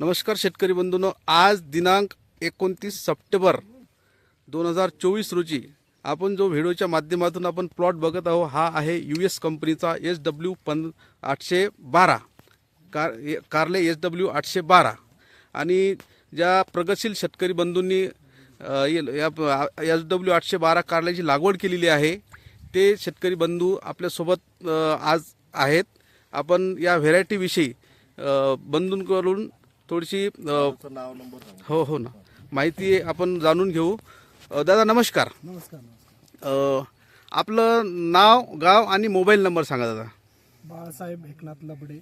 नमस्कार शेतकरी बंधूंनो. आज दिनांक एकोणतीस सप्टेंबर दोन हजार चोवीस रोजी आपण जो व्हिडिओच्या माध्यमातून आपण प्लॉट बघत आहोत हा आहे यू एस कंपनीचा एस डब्ल्यू पन आठशे बारा. कार ए- एस डब्ल्यू आठशे बारा. आणि ज्या प्रगतशील शेतकरी बंधूंनी ये- या एस डब्ल्यू आठशे बारा कारल्याची लागवड केलेली आहे ते शेतकरी बंधू आपल्यासोबत आज आहेत. आपण या व्हेरायटीविषयी बंधूंकडून थोडीशी अ, हो हो ना. माहिती आपण जाणून घेऊ. अ, दादा नमस्कार. नमस्कार नमस्कार. अ, आपलं नाव गाव आणि मोबाईल नंबर सांगा दादा. बाळासाहेब एकनाथ लबडे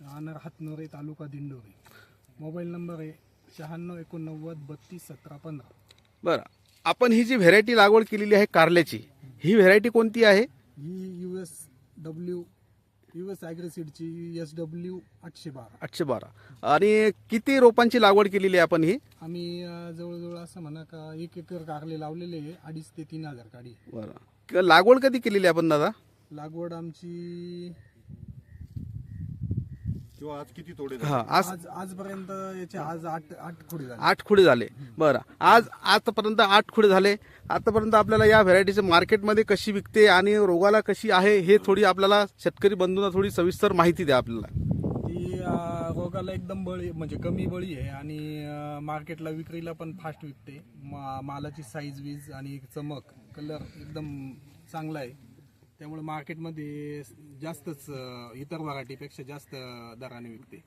राहणार हातनोरे तालुका दिंडोरी. मोबाईल नंबर आहे शहाण्णव एकोणनव्वद बत्तीस सतरा पंधरा. बरं. आपण ही जी व्हेरायटी लागवड केलेली आहे कारल्याची ही व्हेरायटी कोणती आहे? ही U S W U S ॲग्रेसिडची S W आठशे बारा. आठशे बारा. आणि किती रोपांची लागवड केलेली आहे आपण ही? आम्ही अं, जवळजवळ असं म्हणा का एक एकर कारले लावलेले आहे अडीच ते तीन हजार काडी. बरं. क- लागवड कधी केलेली आहे आपण दादा? लागवड आमची किंवा आज किती तोडे हा आज आज आजपर्यंत याचे आज आठ आठ खोडी झाले. आठ खुडे झाले. बरं. आज आतापर्यंत आठ खुडे झाले. आतापर्यंत आपल्याला या व्हेरायटीचे मार्केटमध्ये कशी विकते आणि रोगाला कशी आहे हे थोडी आपल्याला शेतकरी बंधूंना थोडी सविस्तर माहिती द्या आपल्याला. ती अं, रोगाला एकदम बळी म्हणजे कमी बळी आहे आणि अं, मार्केटला विक्रीला पण फास्ट विकते. मा मालाची साईज वीज आणि चमक कलर एकदम चांगला आहे. त्यामुळे मार्केटमध्ये जास्तच अं, इतर व्हरायटीपेक्षा जास्त दराने विकते.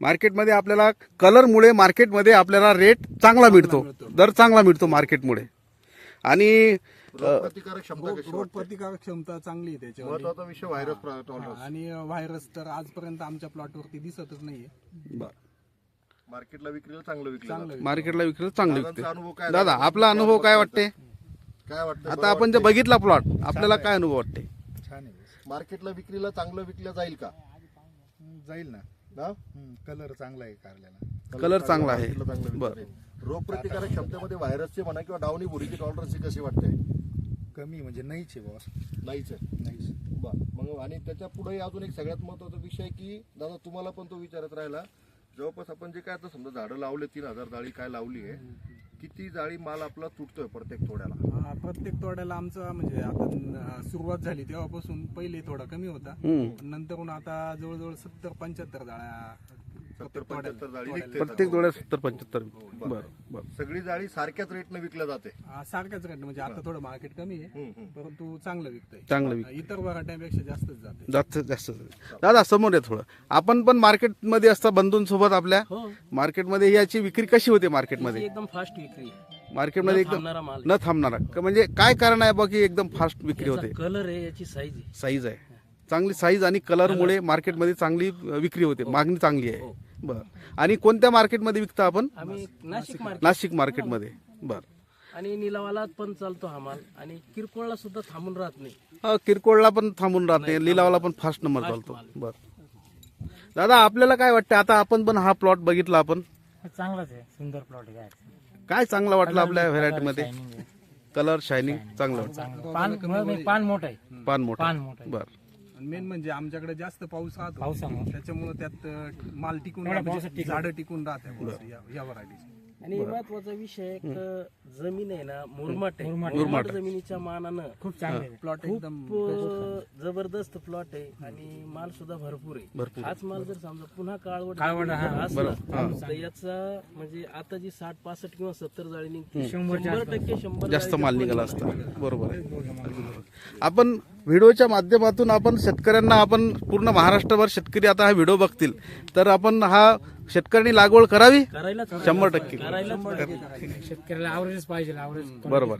मार्केटमध्ये आपल्याला कलरमुळे मार्केटमध्ये आपल्याला रेट चांगला मिळतो. दर चांगला मिळतो मार्केटमुळे. आणि प्रतिकारक क्षमता कशी रोग प्रतिकारक क्षमता चांगली आहे त्याच्यावर महत्त्वाचा विषय व्हायरस टॉलरन्स आणि व्हायरस तर आजपर्यंत आमच्या प्लॉटवरती दिसतच नाहीये. बरं, मार्केटला विक्रीला चांगलं विकलं चांगलं. मार्केटला विक्री चांगली दादांचा विकते. काय दादा? आपला अनुभव काय वाटते? काय वाटतं आता आपण जे बघितला प्लॉट आपल्याला काय अनुभव वाटते? छान आहे मार्केटला विक्रीला चांगलं विकलं जाईल का? जाईल ना. ना? कलर चांगला आहे कारल्याला. कलर चांगला आहे. बरं. जाईल. रोग प्रतिकारक क्षमतेमध्ये व्हायरसचे म्हणा किंवा डावणी बुडीची टॉलरन्स कशी वाटते कमी म्हणजे नाहीच आहे बॉस नाहीच. आहे नाहीच. बर. मग आणि त्याच्या पुढे अजून एक सगळ्यात महत्त्वाचा विषय की दादा तुम्हाला पण तो विचारत राहिला. जवळपास आपण जे काय आता समजा झाडं लावले तीन हजार जाळी काय लावली आहे किती जाळी माल आपला तुटतोय प्रत्येक तोड्याला हा, प्रत्येक तोड्याला आमचा म्हणजे आता सुरुवात झाली तेव्हापासून पहिले थोडा कमी होता हम्म. नंतरून आता जवळजवळ सत्तर पंच्याहत्तर जाळ्या सत्तर पंच्याहत्तर जाळी तोड्याला. निघते प्रत्येक डोळ्यात सत्तर पंच्याहत्तर. बरं बरं. सगळी जाळी सारख्याच रेटनं विकल्या जाते. हा, सारख्याच रेट म्हणजे आता थोडं मार्केट कमी आहे. परंतु चांगलं विकतंय. चांगलं विक इतर वराट्यांपेक्षा जास्तच जाते. जास्त जास्त. दादा समोर आहे थोडं. आपण पण मार्केटमध्ये असता बंधूंसोबत आपल्या. हो. मार्केटमध्ये याची विक्री कशी होते मार्केटमध्ये एकदम फास्ट विक्री आहे. मार्केटमध्ये न एकदम थांबणारा माल न थांबणारा. क- म्हणजे काय कारण आहे बा की एकदम फास्ट विक्री होते? कलर आहे याची साईज आहे. साईज आहे. चांगली साईज आणि कलरमुळे मार्केटमध्ये चांगली विक्री होते. मागणी चांगली आहे. बर. आणि कोणत्या मार्केटमध्ये विकता आपण? आम्ही नाशिक मार्केट नाशिक मार्केटमध्ये बर. आणि निलावाला पण चालतो हा माल. आणि किरकोळला सुद्धा थांबून राहत नाही. हा, किरकोळला पण थांबून राहते लिलावाला पण फास्ट नंबर चालतो. बर. दादा आपल्याला काय वाटतं आता आपण पण हा प्लॉट बघितला आपण. चांगलाच आहे. सुंदर प्लॉट आहे. काय चांगलं वाटलं आपल्या व्हेरायटीमध्ये कलर शायनिंग चांगलं वाटतं चांगलं पान नाही, पान मोठं आहे. पान मोठं. पान मोठं आहे. बर. मेन म्हणजे आमच्याकडे जास्त पाऊस राहतो. पावसामुळे. त्याच्यामुळे त्यात अं, माल टिकून एवढ्या पावसात टिकून. झाडं टिकून राहते या- या व्हरायटीची आणि महत्त्वाचा विषय एक जमीन आहे ना मुरमाट आहे. मुरमाट. मुरमाट जमिनीच्या मानानं खूप चांगले आहे. प्लॉट एकदम जबरदस्त प्लॉट आहे आणि माल सुद्धा भरपूर आहे. हाच माल जर समजा पुन्हा काळवट काळवट, हा. असला तर याचा म्हणजे आता जी साठ पासष्ट किंवा सत्तर जाळी निघते. शंभर टक्के शंभर जास्त माल निघाला. असता. बरोबर आहे. आपण व्हिडिओच्या माध्यमातून आपण शेतकऱ्यांना आपण पूर्ण महाराष्ट्रभर शेतकरी आता हा व्हिडिओ बघतील. तर आपण हा शेतकऱ्यांनी लागवड करावी? करायलाच शंभर टक्के. शेतकऱ्याला आवरेज पाहिजे आवरेज बरोबर.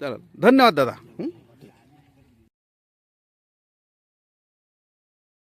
चला. धन्यवाद दादा. हं?